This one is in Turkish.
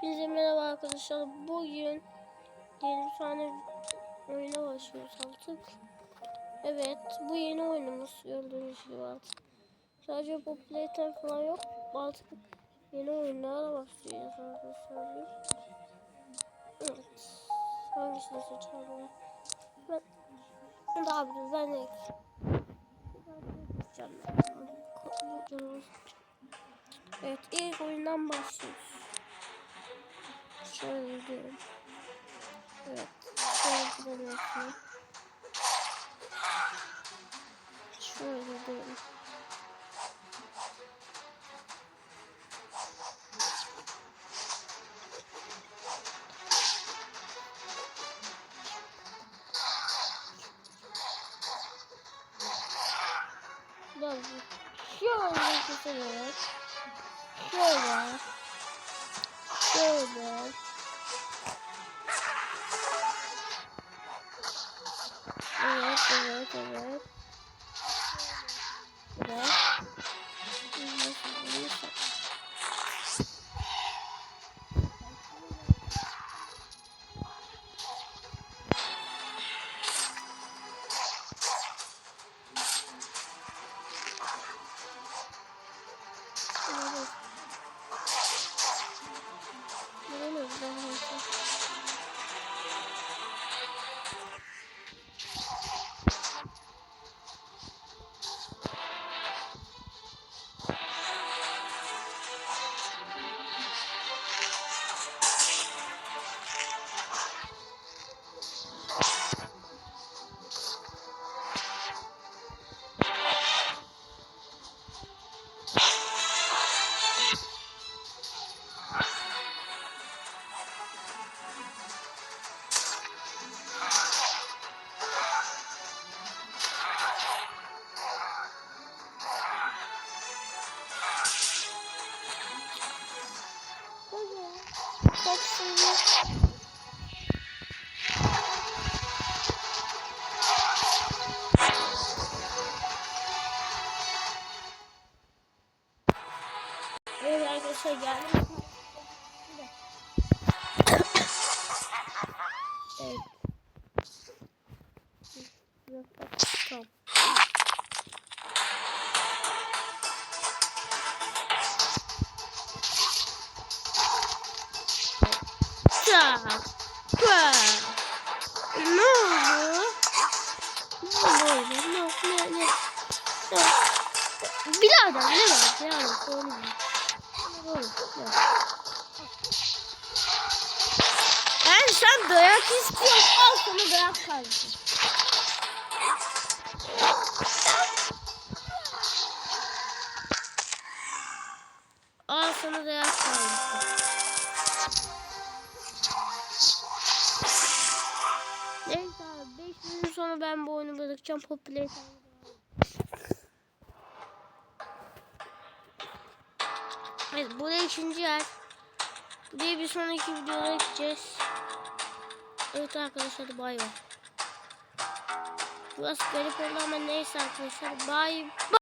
Hepinize merhaba arkadaşlar. Bugün yeni bir tane oyuna başlıyoruz artık. Evet, bu yeni oyunumuz gördüğünüz gibi artık. Sadece popülarite falan yok. Artık yeni oyunlara başlayacağız arkadaşlar. Evet. Hangisini seçelim? Ben daha bir ben de Evet, ilk oyundan başlıyoruz. Şöyle gidiyorum. Evet. Şöyle gidelim. Şöyle gidiyorum. Böyle şöyle keselim. Şöyle. Şöyle. Evet. Evet. Evet. Evet arkadaşlar geldim. evet. Yok, bak, Tamam. Tak. Ne oldu? Ne oldu? Ne ne ne? ne? Birader ne var? Birader sorun değil. Ne? Ne? Yani sen dayak istiyorsun. Al sana dayak kardeşim. Al sana dayak kardeşim. Neyse abi 5 minut sonra ben bu oyunu bırakacağım. Popüler Evet buraya ikinci yer. Buraya bir sonraki videoda gideceğiz. Evet arkadaşlar bay bay. Burası garip oldu ama neyse arkadaşlar bay bay.